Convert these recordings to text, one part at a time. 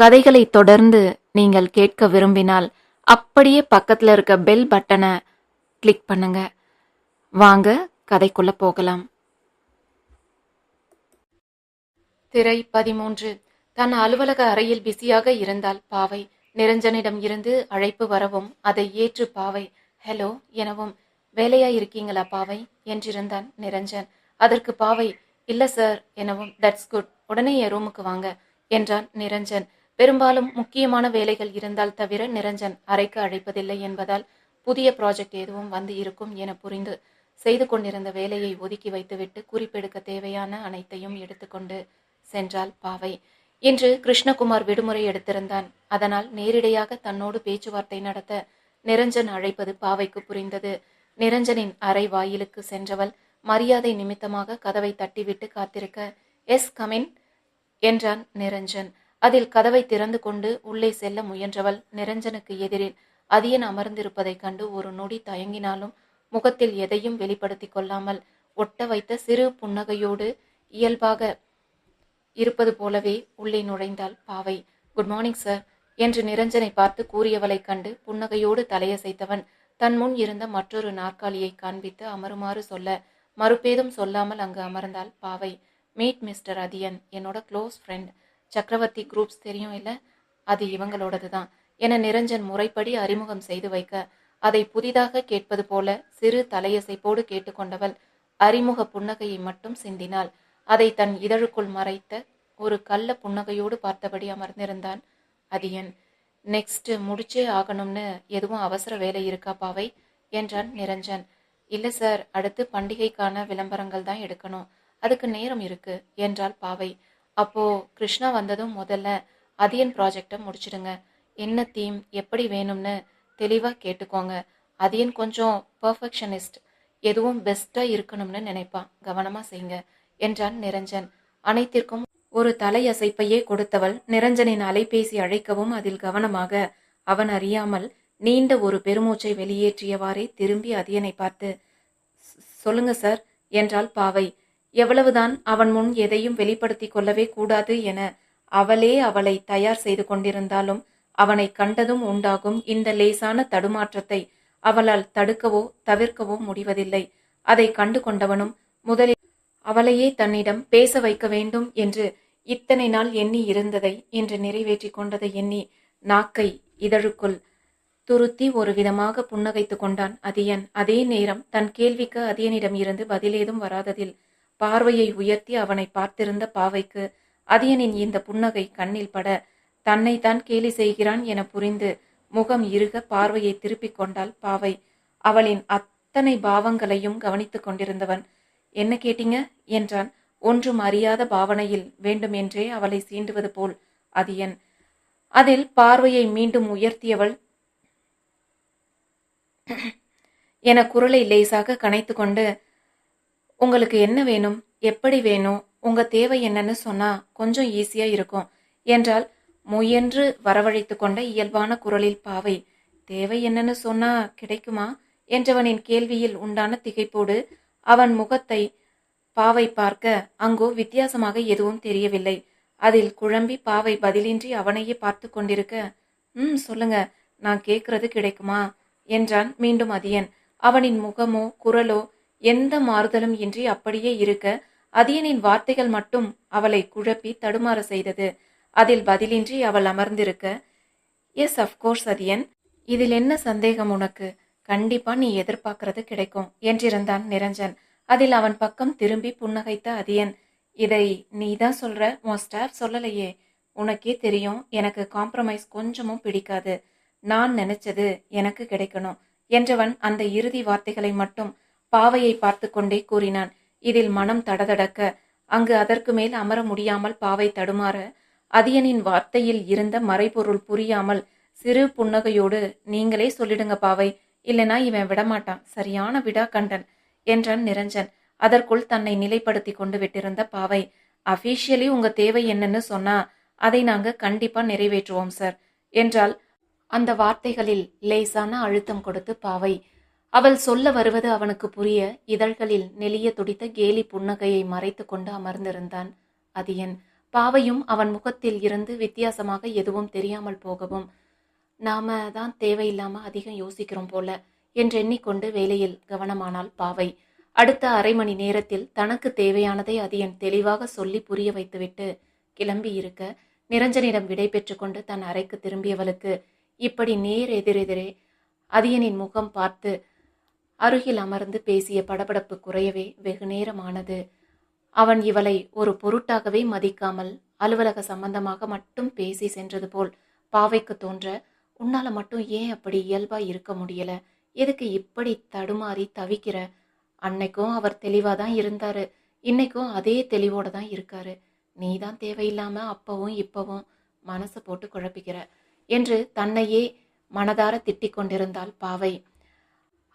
கதைகளை தொடர்ந்து நீங்கள் கேட்க விரும்பினால் அப்படியே பக்கத்தில் இருக்க பெல் பட்டனை கிளிக் பண்ணுங்க. வாங்க கதைக்குள்ள போகலாம். திரை பதிமூன்று. தன் அலுவலக அறையில் பிஸியாக இருந்தால் பாவை. நிரஞ்சனிடம் இருந்து அழைப்பு வரவும் அதை ஏற்று பாவை. ஹலோ எனவும் வேலையா இருக்கீங்களா பாவை? என்றிருந்தான் நிரஞ்சன். அதற்கு பாவை இல்ல சார் எனவும் தட்ஸ் குட் உடனே என் ரூமுக்கு வாங்க என்றான் நிரஞ்சன். பெரும்பாலும் முக்கியமான வேலைகள் இருந்தால் தவிர நிரஞ்சன் அறைக்கு அழைப்பதில்லை என்பதால் புதிய ப்ராஜெக்ட் எதுவும் வந்து இருக்கும் என புரிந்து செய்து கொண்டிருந்த வேலையை ஒதுக்கி வைத்துவிட்டு குறிப்பெடுக்க தேவையான அனைத்தையும் எடுத்துக்கொண்டு சென்றாள் பாவை. இன்று கிருஷ்ணகுமார் விடுமுறை எடுத்திருந்தான். அதனால் நேரிடையாக தன்னோடு பேச்சுவார்த்தை நடத்த நிரஞ்சன் அழைப்பது பாவைக்கு புரிந்தது. நிரஞ்சனின் அறை வாயிலுக்கு சென்றவள் மரியாதை நிமித்தமாக கதவை தட்டிவிட்டு காத்திருக்க எஸ் கமின் என்றான் நிரஞ்சன். அதில் கதவை திறந்து கொண்டு உள்ளே செல்ல முயன்றவள் நிரஞ்சனுக்கு எதிரில். அதியன் அமர்ந்திருப்பதைக் கண்டு ஒரு நொடி தயங்கினாலும் முகத்தில் எதையும் வெளிப்படுத்திக் கொள்ளாமல் ஒட்ட வைத்த சிறு புன்னகையோடு இயல்பாக இருப்பது போலவே உள்ளே நுழைந்தாள் பாவை. குட் மார்னிங் சார் என்று நிரஞ்சனை பார்த்து கூறியவளைக் கண்டு புன்னகையோடு தலையசைத்தவன் தன் முன் இருந்த மற்றொரு நாற்காலியை காண்பித்து அமருமாறு சொல்ல மறுபேதும் சொல்லாமல் அங்கு அமர்ந்தாள் பாவை. மீட் மிஸ்டர் அதியன் என்னோட க்ளோஸ் ஃப்ரெண்ட். சக்கரவர்த்தி குரூப்ஸ் தெரியும் இல்லை? அது இவங்களோடது தான் என நிரஞ்சன் முறைப்படி அறிமுகம் செய்து வைக்க அதை புதிதாக கேட்பது போல சிறு தலையசைப்போடு கேட்டுக்கொண்டவள் அறிமுக புன்னகையை மட்டும் சிந்தினாள். அதை தன் இதழுக்குள் மறைத்த ஒரு கள்ள புன்னகையோடு பார்த்தபடி அமர்ந்திருந்தான். அதியன் நெக்ஸ்ட் முடிச்சே ஆகணும்னு எதுவும் அவசர வேலை இருக்கா பாவை? என்றான் நிரஞ்சன். இல்லை சார் அடுத்து பண்டிகைக்கான விளம்பரங்கள் தான் எடுக்கணும். அதுக்கு நேரம் இருக்கு என்றாள் பாவை. அப்போது கிருஷ்ணா வந்ததும் முதல்ல அதியன் ப்ராஜெக்டை முடிச்சிடுங்க. என்ன தீம் எப்படி வேணும்னு தெளிவாக கேட்டுக்கோங்க. அதியன் கொஞ்சம் பர்ஃபெக்ஷனிஸ்ட் எதுவும் பெஸ்ட்டாக இருக்கணும்னு நினைப்பான் கவனமாக செய்யுங்க என்றான் நிரஞ்சன். அனைத்திற்கும் ஒரு தலையசைப்பையே கொடுத்தவள் நிரஞ்சனின் அலைபேசி அழைக்கவும் அதில் கவனமாக அவன் அறியாமல் நீண்ட ஒரு பெருமூச்சை வெளியேற்றியவாறே திரும்பி அதியனை பார்த்து சொல்லுங்க சார் என்றாள் பாவை. எவ்வளவுதான் அவன் முன் எதையும் வெளிப்படுத்திக் கொள்ளவே கூடாது என அவளே அவளை தயார் செய்து கொண்டிருந்தாலும் அவனை கண்டதும் உண்டாகும் இந்த லேசான தடுமாற்றத்தை அவளால் தடுக்கவோ தவிர்க்கவோ முடிவதில்லை. அதை கண்டு கொண்டவனும் முதலில் அவளையே தன்னிடம் பேச வைக்க வேண்டும் என்று இத்தனை நாள் எண்ணி இருந்ததை இன்று நிறைவேற்றி கொண்டதை எண்ணி நாக்கை இதழுக்குள் துருத்தி ஒரு விதமாக புன்னகைத்து கொண்டான். அதியன் அதே நேரம் தன் கேள்விக்கு அதியனிடம் இருந்து பதிலேதும் வராததில் பார்வையை உயர்த்தி அவனை பார்த்திருந்த பாவைக்கு அதியனின் இந்த புன்னகை கண்ணில் பட தன்னைத்தான் கேலி செய்கிறான் என புரிந்து முகம் இருக பார்வையை திருப்பிக் கொண்டாள் பாவை. அவளின் அத்தனை பாவங்களையும் கவனித்துக் கொண்டிருந்தவன். என்ன கேட்டீங்க? என்றான். ஒன்றும் அறியாத பாவனையில் வேண்டுமென்றே அவளை சீண்டுவது போல் அதியன் அதில் பார்வையை மீண்டும் உயர்த்தியவள் என குரலை லேசாக கனைத்து கொண்டு உங்களுக்கு என்ன வேணும் எப்படி வேணும் உங்க தேவை என்னன்னு சொன்னா கொஞ்சம் ஈஸியா இருக்கும். என்றால் முயன்று வரவழைத்து கொண்ட இயல்பான குரலில் பாவை தேவை என்னன்னு சொன்னா கிடைக்குமா? என்றவனின் கேள்வியில் உண்டான திகைப்போடு அவன் முகத்தை பாவை பார்க்க அங்கோ வித்தியாசமாக எதுவும் தெரியவில்லை. அதில் குழம்பி பாவை பதிலின்றி அவனையே பார்த்து கொண்டிருக்க ம் சொல்லுங்க நான் கேட்கறது கிடைக்குமா? என்றான் மீண்டும் அதியன். அவனின் முகமோ குரலோ எந்த மாறுதலும் இன்றி அப்படியே இருக்க அதியனின் வார்த்தைகள் மட்டும் அவளை குழப்பி தடுமாற செய்தது. அதில் பதிலின்றி அவள் அமர்ந்திருக்க எஸ் அஃப்கோர்ஸ் அதியன் இதில் என்ன சந்தேகம் உனக்கு? கண்டிப்பா நீ எதிர்பார்க்கறது கிடைக்கும் என்றிருந்தான் நிரஞ்சன். அதில் அவன் பக்கம் திரும்பி புன்னகைத்த அதியன் இதை நீ தான் சொல்ற? உன் ஸ்டாஃப் சொல்லலையே. உனக்கே தெரியும் எனக்கு காம்ப்ரமைஸ் கொஞ்சமும் பிடிக்காது. நான் நினைச்சது எனக்கு கிடைக்கணும் என்றவன் அந்த இறுதி வார்த்தைகளை மட்டும் பாவையை பார்த்து கொண்டே கூறினான் இதில் மனம் தடதடக்க அங்கு அதற்கு மேல் அமர முடியாமல் பாவை தடுமாற அதியனின் வார்த்தையில் இருந்த மறைபொருள் புரியாமல் சிறு புன்னகையோடு நீங்களே சொல்லிடுங்க பாவை இல்லைனா இவன் விடமாட்டான் சரியான விடா கண்டன் என்றான் நிரஞ்சன். அதற்குள் தன்னை நிலைப்படுத்தி கொண்டு விட்டிருந்த பாவை அபிஷியலி உங்க தேவை என்னன்னு சொன்னா அதை நாங்க கண்டிப்பா நிறைவேற்றுவோம் சார் என்றால் அந்த வார்த்தைகளில் லேசான அழுத்தம் கொடுத்து பாவை அவள் சொல்ல வருவது அவனுக்கு புரிய இதழ்களில் நெளிய துடித்த கேலி புன்னகையை மறைத்து கொண்டு அமர்ந்திருந்தான். அதியன் பாவையும் அவன் முகத்தில் இருந்து வித்தியாசமாக எதுவும் தெரியாமல் போகவும் நாம தான் தேவையில்லாம அதிகம் யோசிக்கிறோம் போல என்றெண்ணிக்கொண்டு வேலையில் கவனமானாள் பாவை. அடுத்த அரை மணி நேரத்தில் தனக்கு தேவையானதை அதியன் தெளிவாக சொல்லி புரிய வைத்துவிட்டு கிளம்பி இருக்க நிரஞ்சனிடம் விடை கொண்டு தன் அறைக்கு திரும்பியவளுக்கு இப்படி நேர் எதிரெதிரே அதியனின் முகம் பார்த்து அருகில் அமர்ந்து பேசிய படபடப்பு குறையவே வெகு நேரமானது. அவன் இவளை ஒரு பொருட்டாகவே மதிக்காமல் அலுவலக சம்பந்தமாக மட்டும் பேசி சென்றது போல் பாவைக்கு தோன்ற உன்னால மட்டும் ஏன் அப்படி இயல்பா இருக்க முடியல? எதுக்கு இப்படி தடுமாறி தவிக்கிற? அன்னைக்கும் அவர் தெளிவா தான் இருந்தாரு. இன்னைக்கும் அதே தெளிவோட தான் இருக்காரு. நீ தான் தேவையில்லாம அப்பவும் இப்பவும் மனசை போட்டு குழப்பிக்கிற என்று தன்னையே மனதார திட்டிக் கொண்டிருந்தாள் பாவை.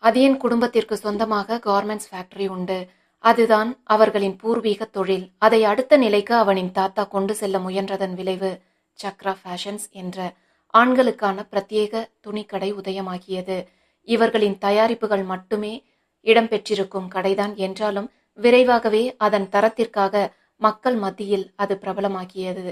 அதியன் குடும்பத்திற்கு சொந்தமாக கார்மெண்ட்ஸ் ஃபேக்டரி உண்டு. அதுதான் அவர்களின் பூர்வீக தொழில். அதை அடுத்த நிலைக்கு அவனின் தாத்தா கொண்டு செல்ல முயன்றதன் விளைவு சக்ரா ஃபேஷன்ஸ் என்ற ஆண்களுக்கான பிரத்யேக துணிக்கடை உதயமாகியது. இவர்களின் தயாரிப்புகள் மட்டுமே இடம்பெற்றிருக்கும் கடைதான். என்றாலும் விரைவாகவே அதன் தரத்திற்காக மக்கள் மத்தியில் அது பிரபலமாகியது.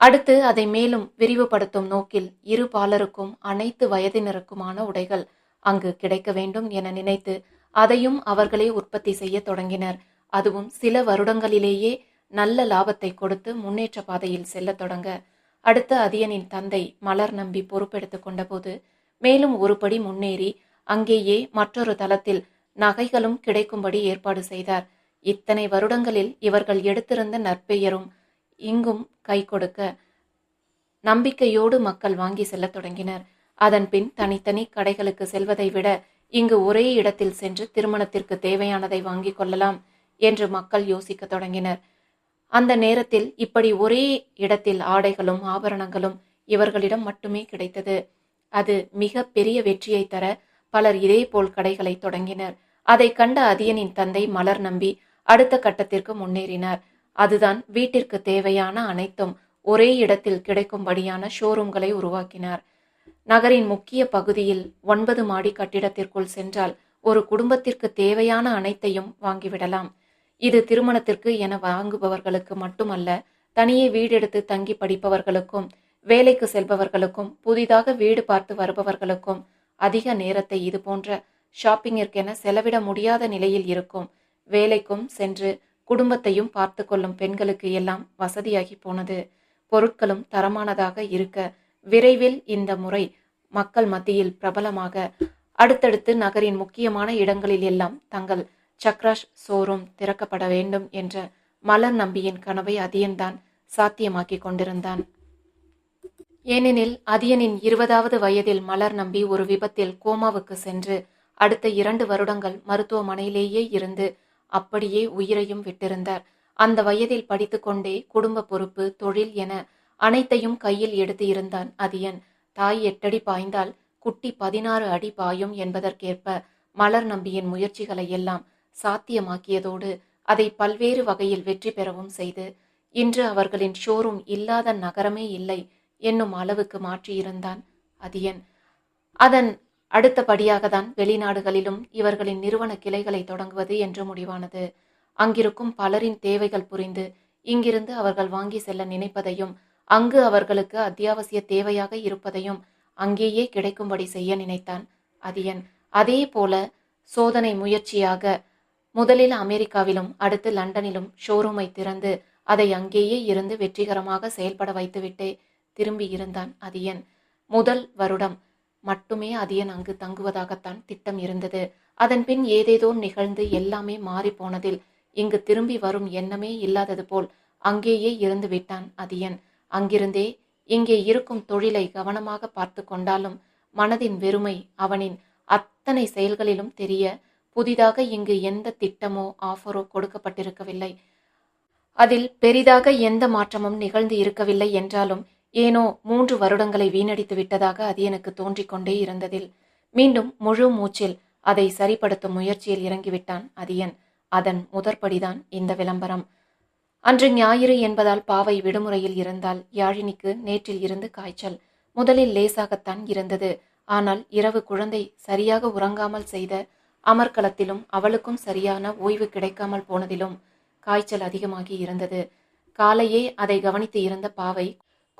அடுத்து அதை மேலும் விரிவுபடுத்தும் நோக்கில் இரு பாலருக்கும் அனைத்து வயதினருக்குமான உடைகள் அங்கு கிடைக்க வேண்டும் என நினைத்து அதையும் அவர்களே உற்பத்தி செய்ய தொடங்கினர். அதுவும் சில வருடங்களிலேயே நல்ல லாபத்தை கொடுத்து முன்னேற்ற பாதையில் செல்லத் தொடங்க. அடுத்த அதியனின் தந்தை மலர் நம்பி பொறுப்பெடுத்து கொண்டபோது மேலும் ஒருபடி முன்னேறி அங்கேயே மற்றொரு தளத்தில் நகைகளும் கிடைக்கும்படி ஏற்பாடு செய்தார். இத்தனை வருடங்களில் இவர்கள் எடுத்திருந்த நற்பெயரும் இங்கும் கை கொடுக்க நம்பிக்கையோடு மக்கள் வாங்கி செல்லத் தொடங்கினர். அதன் பின் தனித்தனி கடைகளுக்கு செல்வதை விட இங்கு ஒரே இடத்தில் சென்று திருமணத்திற்கு தேவையானதை வாங்கிக் கொள்ளலாம் என்று மக்கள் யோசிக்க தொடங்கினர். அந்த நேரத்தில் இப்படி ஒரே இடத்தில் ஆடைகளும் ஆபரணங்களும் இவர்களிடம் மட்டுமே கிடைத்தது. அது மிக பெரிய வெற்றியை தர பலர் இதேபோல் கடைகளை தொடங்கினர். அதை கண்ட அதியனின் தந்தை மலர் நம்பி அடுத்த கட்டத்திற்கு முன்னேறினார். அதுதான் வீட்டிற்கு தேவையான அனைத்தும் ஒரே இடத்தில் கிடைக்கும்படியான ஷோரூம்களை உருவாக்கினார். நகரின் முக்கிய பகுதியில் ஒன்பது மாடி கட்டிடத்திற்குள் சென்றால் ஒரு குடும்பத்திற்கு தேவையான அனைத்தையும் வாங்கிவிடலாம். இது திருமணத்திற்கு என வாங்குபவர்களுக்கு மட்டுமல்ல தனியே வீடெடுத்து தங்கி படிப்பவர்களுக்கும் வேலைக்கு செல்பவர்களுக்கும் புதிதாக வீடு பார்த்து வருபவர்களுக்கும் அதிக நேரத்தை இது போன்ற ஷாப்பிங்கிற்கென செலவிட முடியாத நிலையில் இருக்கும். வேலைக்கும் சென்று குடும்பத்தையும் பார்த்து கொள்ளும் பெண்களுக்கு எல்லாம் வசதியாகி போனது. பொருட்களும் தரமானதாக இருக்க விரைவில் இந்த முறை மக்கள் மத்தியில் பிரபலமாக. அடுத்தடுத்து நகரின் முக்கியமான இடங்களில் எல்லாம் தங்கள் சக்ராஷ் ஷோரூம் திறக்கப்பட வேண்டும் என்ற மலர் நம்பியின் கனவை அதியன்தான் சாத்தியமாக்கிக் கொண்டிருந்தான். ஏனெனில் அதியனின் இருபதாவது வயதில் மலர் நம்பி ஒரு விபத்தில் கோமாவுக்கு சென்று அடுத்த இரண்டு வருடங்கள் மருத்துவமனையிலேயே இருந்து அப்படியே உயிரையும் விட்டிருந்தார். அந்த வயதில் படித்துக்கொண்டே குடும்ப பொறுப்பு தொழில் என அனைத்தையும் கையில் எடுத்து இருந்தான் அதியன். தாய் எட்டடி பாய்ந்தால் குட்டி பதினாறு அடி பாயும் என்பதற்கேற்ப மலர் நம்பியின் முயற்சிகளை எல்லாம் சாத்தியமாக்கியதோடு அதை பல்வேறு வகையில் வெற்றி பெறவும் செய்து இன்று அவர்களின் ஷோரூம் இல்லாத நகரமே இல்லை என்னும் அளவுக்கு மாற்றியிருந்தான் அதியன். அதன் அடுத்தபடியாக தான் வெளிநாடுகளிலும் இவர்களின் நிறுவன கிளைகளை தொடங்குவது என்று முடிவானது. அங்கிருக்கும் பலரின் தேவைகள் புரிந்து இங்கிருந்து அவர்கள் வாங்கி செல்ல நினைப்பதையும் அங்கு அவர்களுக்கு அத்தியாவசிய தேவையாக இருப்பதையும் அங்கேயே கிடைக்கும்படி செய்ய நினைத்தான் அதியன். அதே போல சோதனை முயற்சியாக முதலில் அமெரிக்காவிலும் அடுத்து லண்டனிலும் ஷோரூமை திறந்து அதை அங்கேயே இருந்து வெற்றிகரமாக செயல்பட வைத்துவிட்டே திரும்பி இருந்தான் அதியன். முதல் வருடம் மட்டுமே அதியன் அங்கு தங்குவதாகத்தான் திட்டம் இருந்தது. அதன் பின் ஏதேதோ நிகழ்ந்து எல்லாமே மாறிப்போனதில் இங்கு திரும்பி வரும் எண்ணமே இல்லாதது போல் அங்கேயே இருந்து விட்டான் அதியன். அங்கிருந்தே இங்கே இருக்கும் தொழிலை கவனமாக பார்த்து கொண்டாலும் மனதின் வெறுமை அவனின் அத்தனை செயல்களிலும் தெரிய புதிதாக இங்கு எந்த திட்டமோ ஆஃபரோ கொடுக்கப்பட்டிருக்கவில்லை. அதில் பெரிதாக எந்த மாற்றமும் நிகழ்ந்து இருக்கவில்லை என்றாலும் ஏனோ மூன்று வருடங்களை வீணடித்து விட்டதாக அது எனக்கு தோன்றிக்கொண்டே இருந்ததில். மீண்டும் முழு மூச்சில் அதை சரிப்படுத்தும் முயற்சியில் இறங்கிவிட்டான் அதியன் அதன் முதற்படிதான் இந்த விளம்பரம். அன்று ஞாயிறு என்பதால் பாவை விடுமுறையில் இருந்தால் யாழினிக்கு நேற்றில் இருந்து காய்ச்சல். முதலில் லேசாகத்தான் இருந்தது. ஆனால் இரவு குழந்தை சரியாக உறங்காமல் செய்த அமர்க்களத்திலும் அவளுக்கும் சரியான ஓய்வு கிடைக்காமல் போனதிலும் காய்ச்சல் அதிகமாகி இருந்தது. காலையே அதை கவனித்து இருந்த பாவை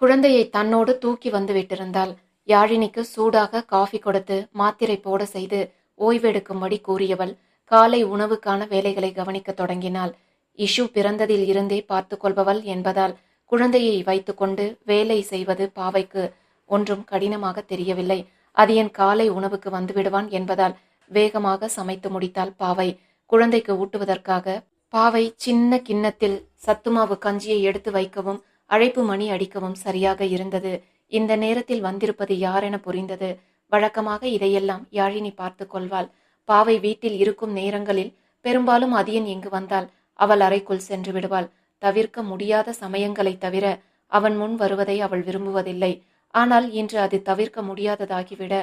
குழந்தையை தன்னோடு தூக்கி வந்து விட்டிருந்தாள். யாழினிக்கு சூடாக காஃபி கொடுத்து மாத்திரை போட செய்து ஓய்வெடுக்கும்படி கூறியவள் காலை உணவுக்கான வேலைகளை கவனிக்க தொடங்கினாள். இஷு பிறந்ததில் இருந்தே பார்த்து கொள்பவள் என்பதால் குழந்தையை வைத்துக்கொண்டு வேலை செய்வது பாவைக்கு ஒன்றும் கடினமாக தெரியவில்லை. அது என் காலை உணவுக்கு வந்துவிடுவான் என்பதால் வேகமாக சமைத்து முடித்தாள் பாவை. குழந்தைக்கு ஊட்டுவதற்காக பாவை சின்ன கிண்ணத்தில் சத்துமாவு கஞ்சியை எடுத்து வைக்கவும் அழைப்பு மணி அடிக்கவும் சரியாக இருந்தது. இந்த நேரத்தில் வந்திருப்பது யாரென புரிந்தது. வழக்கமாக இதையெல்லாம் யாழினி பார்த்து கொள்வாள். பாவை வீட்டில் இருக்கும் நேரங்களில் பெரும்பாலும் அதியன் இங்கு வந்தால் அவள் அறைக்குள் சென்று விடுவாள். தவிர்க்க முடியாத சமயங்களை தவிர அவன் முன் வருவதை அவள் விரும்புவதில்லை. ஆனால் இன்று அது தவிர்க்க முடியாததாகிவிட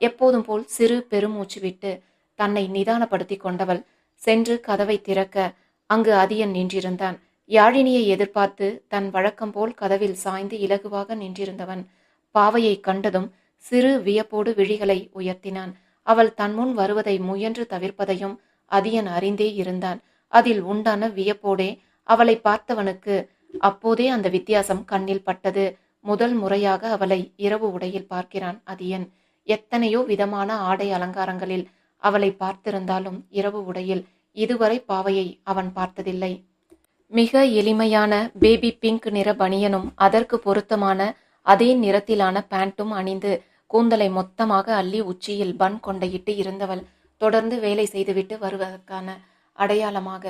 எப்போதும் போல் சிறு பெருமூச்சு விட்டு தன்னை நிதானப்படுத்தி கொண்டவள். சென்று கதவை திறக்க அங்கு அதியன் நின்றிருந்தான். யாழினியை எதிர்பார்த்து தன் வழக்கம் போல் கதவில் சாய்ந்து இலகுவாக நின்றிருந்தவன். பாவையை கண்டதும் சிறு வியப்போடு விழிகளை உயர்த்தினான். அவள் தன் முன் வருவதை முயன்று தவிர்ப்பதையும் அதியன் அறிந்தே இருந்தான். அதில் உண்டான வியப்போடே அவளை பார்த்தவனுக்கு அப்போதே அந்த வித்தியாசம் கண்ணில் பட்டது. முதல் முறையாக அவளை இரவு உடையில் பார்க்கிறான் அதியன். எத்தனையோ விதமான ஆடை அலங்காரங்களில் அவளை பார்த்திருந்தாலும் இரவு உடையில் இதுவரை பாவையை அவன் பார்த்ததில்லை. மிக எளிமையான பேபி பிங்க் நிற பனியனும் அதற்கு பொருத்தமான அதே நிறத்திலான பேண்ட்டும் அணிந்து கூந்தலை மொத்தமாக அள்ளி உச்சியில் பன் கொண்டையிட்டு இருந்தவள் தொடர்ந்து வேலை செய்துவிட்டு வருவதற்கான அடையாளமாக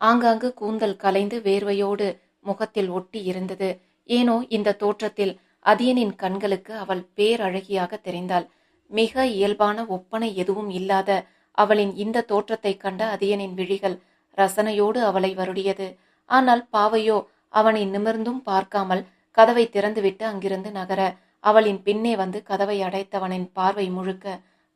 ஆங்காங்கு கூந்தல் கலைந்து வேர்வையோடு முகத்தில் ஒட்டி இருந்தது. ஏனோ இந்த தோற்றத்தில் அதியனின் கண்களுக்கு அவள் பேரழகியாக தெரிந்தாள். மிக இயல்பான ஒப்பனை எதுவும் இல்லாத அவளின் இந்த தோற்றத்தைக் கண்ட அதியனின் விழிகள் ரசனையோடு அவளை வருடியது. ஆனால் பாவையோ அவனை நிமிர்ந்தும் பார்க்காமல் கதவை திறந்துவிட்டு அங்கிருந்து நகர அவளின் பின்னே வந்து கதவை அடைத்தவனின் பார்வை முழுக்க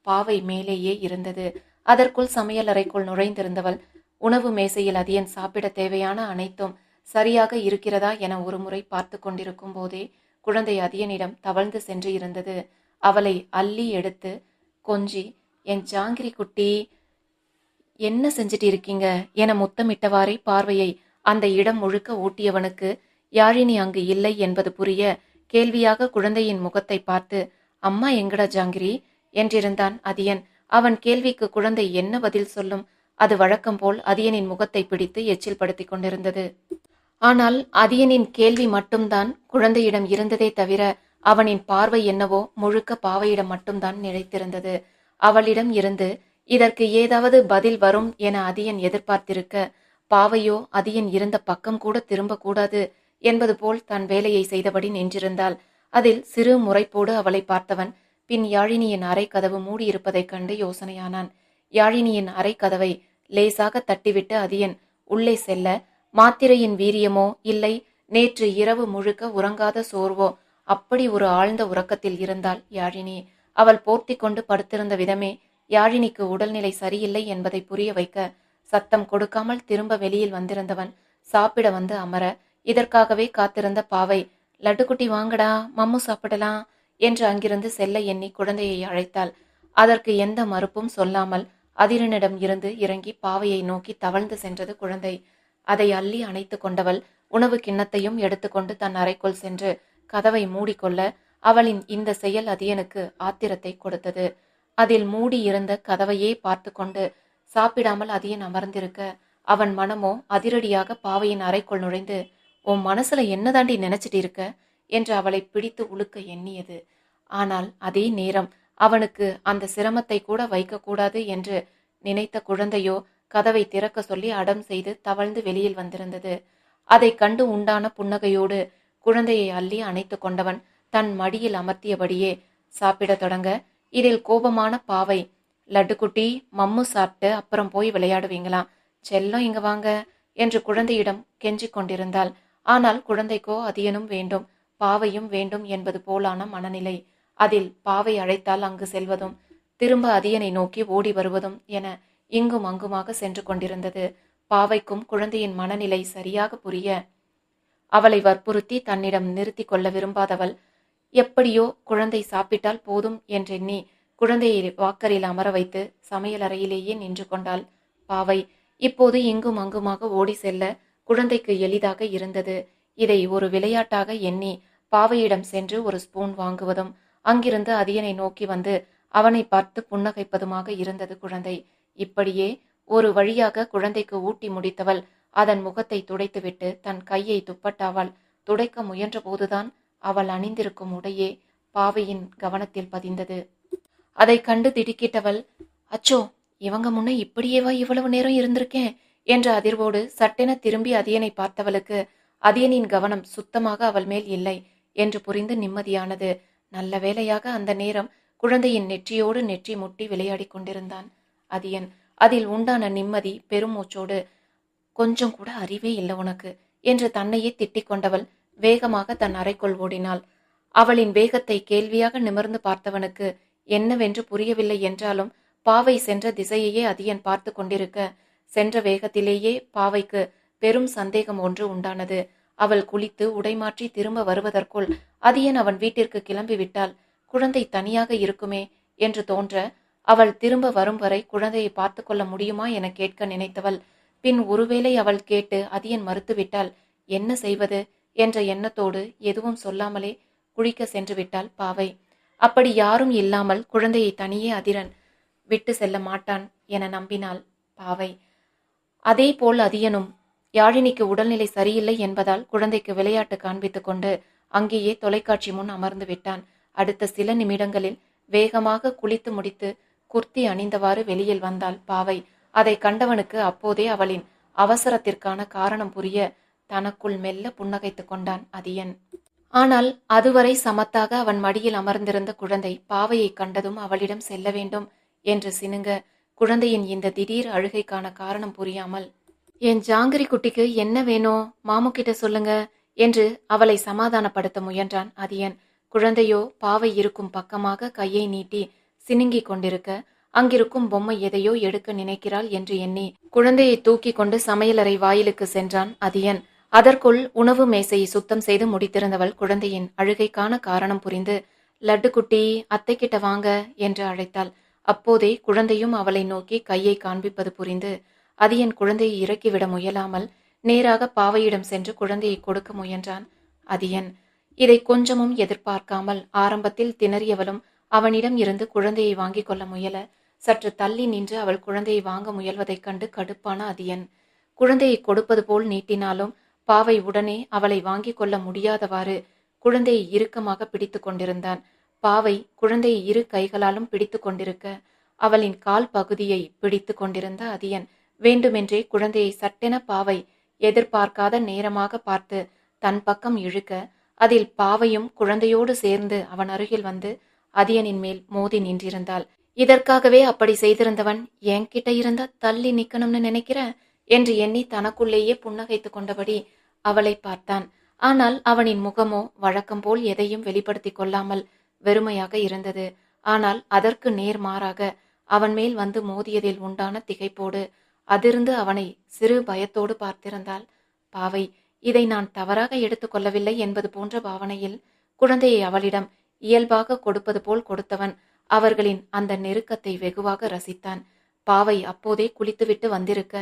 பாவை மேலேயே இருந்தது. அதற்குள் சமையலறைக்குள் நுழைந்திருந்தவள் உணவு மேசையில் அதியன் சாப்பிட தேவையான அனைத்தும் சரியாக இருக்கிறதா என ஒருமுறை பார்த்து கொண்டிருக்கும் போதே குழந்தை அதியனிடம் தவழ்ந்து சென்று இருந்தது. அவளை அள்ளி எடுத்து கொஞ்சி என் ஜாங்கிரி குட்டி என்ன செஞ்சிட்டு இருக்கீங்க? என முத்தமிட்டவாறே பார்வையை அந்த இடம் முழுக்க ஊட்டியவனுக்கு யாழினி அங்கு இல்லை என்பது புரிய கேள்வியாக குழந்தையின் முகத்தை பார்த்து அம்மா எங்கடா ஜாங்கிரி? என்றிருந்தான் அதியன். அவன் கேள்விக்கு குழந்தை என்ன பதில் சொல்லும்? அது வழக்கம் போல் அதியனின் முகத்தை பிடித்து எச்சில் படுத்திக் கொண்டிருந்தது. ஆனால் அதியனின் கேள்வி மட்டும்தான் குழந்தையிடம் இருந்ததே தவிர அவனின் பார்வை என்னவோ முழுக்க பாவையிடம் மட்டும்தான் நிலைத்திருந்தது. அவளிடம் இருந்து இதற்கு ஏதாவது பதில் வரும் என அதியன் எதிர்பார்த்திருக்க பாவையோ அதியன் இருந்த பக்கம் கூட திரும்பக்கூடாது என்பது போல் தன் வேலையை செய்தபடி நின்றிருந்தாள். அதில் சிறு முறைப்போடு அவளை பார்த்தவன் பின் யாழினியின் அறை கதவு மூடியிருப்பதைக் கண்டு யோசனையானான். யாழினியின் அறை கதவை லேசாக தட்டிவிட்டு அதியன் உள்ளே செல்ல மாத்திரையின் வீரியமோ இல்லை நேற்று இரவு முழுக்க உறங்காத சோர்வோ அப்படி ஒரு ஆழ்ந்த உறக்கத்தில் இருந்தாள் யாழினி. அவள் போர்த்தி கொண்டு படுத்திருந்த விதமே யாழினிக்கு உடல்நிலை சரியில்லை என்பதை புரிய வைக்க சத்தம் கொடுக்காமல் திரும்ப வெளியில் வந்திருந்தவன் சாப்பிட வந்து அமர இதற்காகவே காத்திருந்த பாவை லட்டுக்குட்டி வாங்கடா மம்மு சாப்பிடலாம் என்று அங்கிருந்து செல்ல எண்ணி குழந்தையை அழைத்தாள். அதற்கு எந்த மறுப்பும் சொல்லாமல் அதிரனிடம் இருந்து இறங்கி பாவையை நோக்கி தவழ்ந்து சென்றது குழந்தை. அதை அள்ளி அணைத்து கொண்டவள் உணவு கிண்ணத்தையும் எடுத்துக்கொண்டு தன் அறைக்குள் சென்று கதவை மூடிக்கொள்ள அவளின் இந்த செயல் அதியனுக்கு ஆத்திரத்தை கொடுத்தது. அதில் மூடி இருந்த கதவையே பார்த்து கொண்டு சாப்பிடாமல் அதியன் அமர்ந்திருக்க அவன் மனமோ அதிரடியாக பாவையின் அறைக்குள் நுழைந்து உன் மனசுல என்னதாண்டி நினைச்சிட்டு இருக்க? என்று அவளை பிடித்து உழுக்க எண்ணியது. ஆனால் அதே நேரம் அவனுக்கு அந்த சிரமத்தை கூட வைக்கக்கூடாது என்று நினைத்த குழந்தையோ கதவை திறக்க சொல்லி அடம் செய்து தவழ்ந்து வெளியில் வந்திருந்தது. அதை கண்டு உண்டான புன்னகையோடு குழந்தையை அள்ளி அணைத்து கொண்டவன் தன் மடியில் அமர்த்தியபடியே சாப்பிடத் தொடங்க இதில் கோபமான பாவை. லட்டுக்குட்டி மம்மு சாப்பிட்டு அப்புறம் போய் விளையாடுவீங்களாம் செல்லம் இங்க வாங்க என்று குழந்தையிடம் கெஞ்சிக் கொண்டிருந்தாள். ஆனால் குழந்தைக்கோ அதியனும் வேண்டும். பாவையும் வேண்டும் என்பது போலான மனநிலை. அதில் பாவை அழைத்தால் அங்கு செல்வதும் திரும்ப அதியனை நோக்கி ஓடி வருவதும் என இங்கும் அங்குமாக சென்று கொண்டிருந்தது. பாவைக்கும் குழந்தையின் மனநிலை சரியாக புரிய அவளை வற்புறுத்தி தன்னிடம் நிறுத்தி கொள்ள விரும்பாதவள் எப்படியோ குழந்தை சாப்பிட்டால் போதும் என்றெண்ணி குழந்தையை வாக்கரில் அமர வைத்து சமையலறையிலேயே நின்று கொண்டாள். பாவை இப்போது இங்கும் அங்குமாக ஓடி செல்ல குழந்தைக்கு எளிதாக இருந்தது. இதை ஒரு விளையாட்டாக எண்ணி பாவையிடம் சென்று ஒரு ஸ்பூன் வாங்குவதும் அங்கிருந்து அதியனை நோக்கி வந்து அவனை பார்த்து புன்னகைப்பதுமாக இருந்தது குழந்தை. இப்படியே ஒரு வழியாக குழந்தைக்கு ஊட்டி முடித்தவள் அதன் முகத்தை துடைத்துவிட்டு தன் கையை துப்பட்டாவால் துடைக்க முயன்றபோதுதான் அவள் அணிந்திருக்கும் உடையே பாவையின் கவனத்தில் பதிந்தது. அதை கண்டு திடுக்கிட்டவள் அச்சோ இவங்க முன்ன இப்படியேவா இவ்வளவு நேரம் இருந்திருக்கேன்? என்ற அதிர்வோடு சட்டென திரும்பி அதியனை பார்த்தவளுக்கு அதியனின் கவனம் சுத்தமாக அவள் மேல் இல்லை என்று புரிந்து நிம்மதியானது. நல்ல வேளையாக அந்த நேரம் குழந்தையின் நெற்றியோடு நெற்றி முட்டி விளையாடிக் கொண்டிருந்தான். அதியன் அதில் உண்டான நிம்மதி பெருமூச்சோடு கொஞ்சம் கூட அறிவே இல்லை உனக்கு என்று தன்னையே திட்டிக் கொண்டவள் வேகமாக தன் அறைக்குள் ஓடினாள். அவளின் வேகத்தை கேள்வியாக நிமிர்ந்து பார்த்தவனுக்கு என்னவென்று புரியவில்லை என்றாலும் பாவை சென்ற திசையையே அதியன் பார்த்து கொண்டிருக்க சென்ற வேகத்திலேயே பாவைக்கு பெரும் சந்தேகம் ஒன்று உண்டானது. அவள் குளித்து உடைமாற்றி திரும்ப வருவதற்குள் அதியன் அவன் வீட்டிற்கு கிளம்பிவிட்டாள் குழந்தை தனியாக இருக்குமே என்று தோன்ற அவள் திரும்ப வரும் வரை குழந்தையை பார்த்து கொள்ள முடியுமா என கேட்க நினைத்தவள். பின் ஒருவேளை அவள் கேட்டு அதியன் மறுத்துவிட்டால் என்ன செய்வது? என்ற எண்ணத்தோடு எதுவும் சொல்லாமலே குளிக்க சென்று விட்டாள் பாவை. அப்படி யாரும் இல்லாமல் குழந்தையை தனியே அதிரன் விட்டு செல்ல மாட்டான் என நம்பினாள் பாவை. அதேபோல் அதியனும் யாழினிக்கு உடல்நிலை சரியில்லை என்பதால் குழந்தைக்கு விளையாட்டு காண்பித்துக் கொண்டு அங்கேயே தொலைக்காட்சி முன் அமர்ந்து விட்டான். அடுத்த சில நிமிடங்களில் வேகமாக குளித்து முடித்து குர்த்தி அணிந்தவாறு வெளியில் வந்தாள் பாவை. அதை கண்டவனுக்கு அப்போதே அவளின் அவசரத்திற்கான காரணம் புரிய தனக்குள் மெல்ல புன்னகைத்துக் கொண்டான் அதியன். ஆனால் அதுவரை சமத்தாக அவன் மடியில் அமர்ந்திருந்த குழந்தை பாவையை கண்டதும் அவளிடம் செல்ல வேண்டும் என்று சினுங்க குழந்தையின் இந்த திடீர் அழுகைக்கான காரணம் புரியாமல் என் ஜாங்கிரி குட்டிக்கு என்ன வேணும்? மாமு கிட்ட சொல்லுங்க என்று அவளை சமாதானப்படுத்த முயன்றான் அதியன். குழந்தையோ பாவை இருக்கும் பக்கமாக கையை நீட்டி சினுங்கிக் கொண்டிருக்க அங்கிருக்கும் பொம்மை எதையோ எடுக்க நினைக்கிறாள் என்று எண்ணி குழந்தையை தூக்கி கொண்டு சமையலறை வாயிலுக்கு சென்றான் அதியன். அதற்குள் உணவு மேசையை சுத்தம் செய்து முடித்திருந்தவள் குழந்தையின் அழுகைக்கான காரணம் புரிந்து லட்டு குட்டி அத்தை கிட்ட வாங்க என்று அழைத்தாள். அப்போதே குழந்தையும் அவளை நோக்கி கையை காண்பிப்பது புரிந்து அதியன் குழந்தையை இறக்கிவிட முயலாமல் நேராக பாவையிடம் சென்று குழந்தையை கொடுக்க முயன்றான். அதியன் இதை கொஞ்சமும் எதிர்பார்க்காமல் ஆரம்பத்தில் திணறியவளும் அவனிடம் இருந்து குழந்தையை வாங்கிக் கொள்ள முயல சற்று தள்ளி நின்று அவள் குழந்தையை வாங்க முயல்வதைக் கண்டு கடுப்பான அதியன் குழந்தையை கொடுப்பது போல் நீட்டினாலும் பாவை உடனே அவளை வாங்கிக் கொள்ள முடியாதவாறு குழந்தையை இறுக்கமாக பிடித்து கொண்டிருந்தான். பாவை குழந்தையை இரு கைகளாலும் பிடித்து கொண்டிருக்க அவளின் கால் பகுதியை பிடித்து கொண்டிருந்த அதியன் வேண்டுமென்றே குழந்தையை சட்டென பாவை எதிர்பார்க்காத நேரமாக பார்த்து தன் பக்கம் இழுக்க அதில் பாவையும் குழந்தையோடு சேர்ந்து அவன் அருகில் வந்து அதியனின் மேல் மோதி நின்றிருந்தாள். இதற்காகவே அப்படி செய்திருந்தவன் என்கிட்ட இருந்தா தள்ளி நிக்கணும்னு நினைக்கிற என்று எண்ணி தனக்குள்ளேயே புன்னகைத்து கொண்டபடி அவளை பார்த்தான். ஆனால் அவனின் முகமோ வழக்கம் போல் எதையும் வெளிப்படுத்தி கொள்ளாமல் வெறுமையாக இருந்தது. ஆனால் அதற்கு நேர்மாறாக அவன் மேல் வந்து மோதியதில் உண்டான திகைப்போடு அதிர்ந்து அவனை சிறு பயத்தோடு பார்த்திருந்தாள். பாவை இதை நான் தவறாக எடுத்துக்கொள்ளவில்லை என்பது போன்ற பாவனையில் குழந்தையை அவளிடம் இயல்பாக கொடுப்பது போல் கொடுத்தவன் அவர்களின் அந்த நெருக்கத்தை வெகுவாக ரசித்தான். பாவை அப்போதே குளித்துவிட்டு வந்திருக்க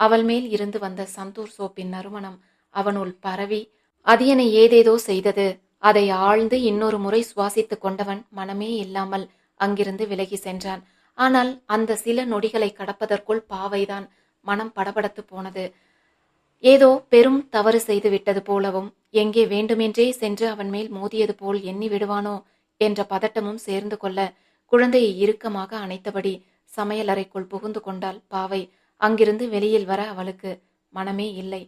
அவள் மேல் இருந்து வந்த சந்தூர் சோப்பின் நறுமணம் அவனுள் பரவி அதியனை ஏதேதோ செய்தது. அதை ஆழ்ந்து இன்னொரு முறை சுவாசித்துக் கொண்டவன் மனமே இல்லாமல் அங்கிருந்து விலகி சென்றான். ஆனால் அந்த சில நொடிகளை கடப்பதற்குள் பாவைதான் மனம் படபடத்து போனது. ஏதோ பெரும் தவறு செய்து விட்டது போலவும் எங்கே வேண்டுமென்றே சென்று அவன் மேல் மோதியது போல் எண்ணி விடுவானோ என்ற பதட்டமும் சேர்ந்து கொள்ள குழந்தையை இறுக்கமாக அணைத்தபடி சமையலறைக்குள் புகுந்து கொண்டாள் பாவை. அங்கிருந்து வெளியில் வர அவளுக்கு மனமே இல்லை.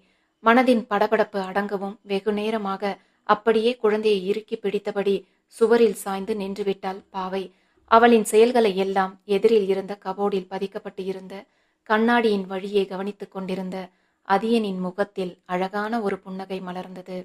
மனதின் படபடப்பு அடங்கவும் வெகு நேரமாக அப்படியே குழந்தையை இறுக்கி பிடித்தபடி சுவரில் சாய்ந்து நின்றுவிட்டாள் பாவை. அவளின் செயல்களை எல்லாம் எதிரில் இருந்த கபோர்டில் பதிக்கப்பட்டு இருந்த கண்ணாடியின் வழியே கவனித்துக் கொண்டிருந்த அதியனின் முகத்தில் அழகான ஒரு புன்னகை மலர்ந்தது.